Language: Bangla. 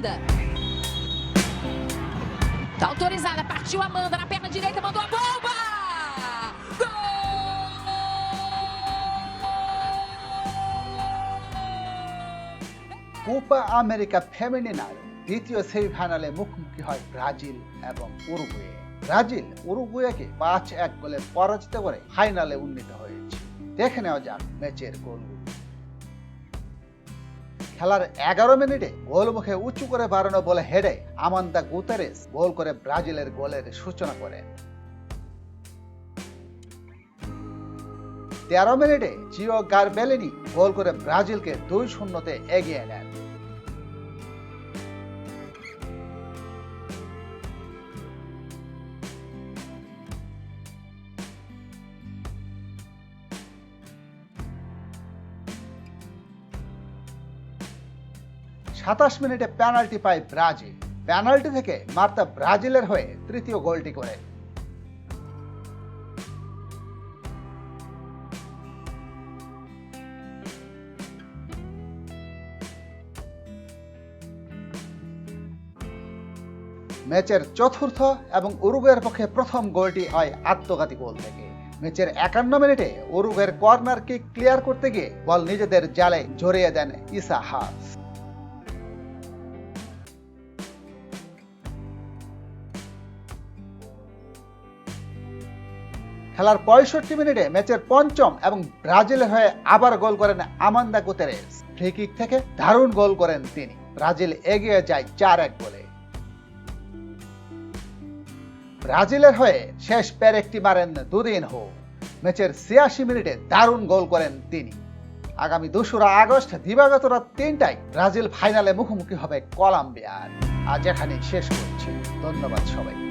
Amanda. Tá autorizada, partiu Amanda na perna direita, mandou a bomba! Copa America ফেমিনিনার দ্বিতীয় সেমিফাইনালে মুখোমুখি হয় ব্রাজিল এবং উরুগুয়ে ব্রাজিল উরুগুয়েকে পাঁচ এক গোলে পরাজিত করে ফাইনালে উন্নীত হয়েছে দেখে নেওয়া যাক ম্যাচের গোলগুলো খেলার এগারো মিনিটে গোল মুখে উঁচু করে বাড়ানো বলে হেডে আমান্দা গুতারেস গোল করে ব্রাজিলের গোলের সূচনা করেন তেরো মিনিটে জিও গার্বেলিনি গোল করে ব্রাজিলকে দুই শূন্যতে এগিয়ে নেন। সাতাশ মিনিটে পেনাল্টি পায় ব্রাজিল। পেনাল্টি থেকে মার্তা ব্রাজিলের হয়ে তৃতীয় গোলটি করে। ম্যাচের চতুর্থ এবং উরুগুয়ের পক্ষে প্রথম গোলটি হয় আত্মঘাতী গোল থেকে। ম্যাচের একান্ন মিনিটে উরুগুয়ের কর্নার কিক ক্লিয়ার করতে গিয়ে বল নিজেদের জালে জড়িয়ে দেন ইসা হাস খেলার পঁয়ষট্টি মিনিটে ম্যাচের পঞ্চম এবং ব্রাজিলের হয়ে আবার গোল করেন আমান্দা গুতেরেস। ফ্রি কিক থেকে দারুণ গোল করেন তিনি। ব্রাজিল এগিয়ে যায় চার এক গোলে। ব্রাজিলের হয়ে শেষ প্যারেকটি মারেন দুদিন হো। ম্যাচের ছিয়াশি মিনিটে দারুণ গোল করেন তিনি। আগামী দোসরা আগস্ট দিবাগত রাত তিনটায় ব্রাজিল ফাইনালে মুখোমুখি হবে কলম্বিয়ার। আজ এখানেই শেষ করছি। ধন্যবাদ সবাই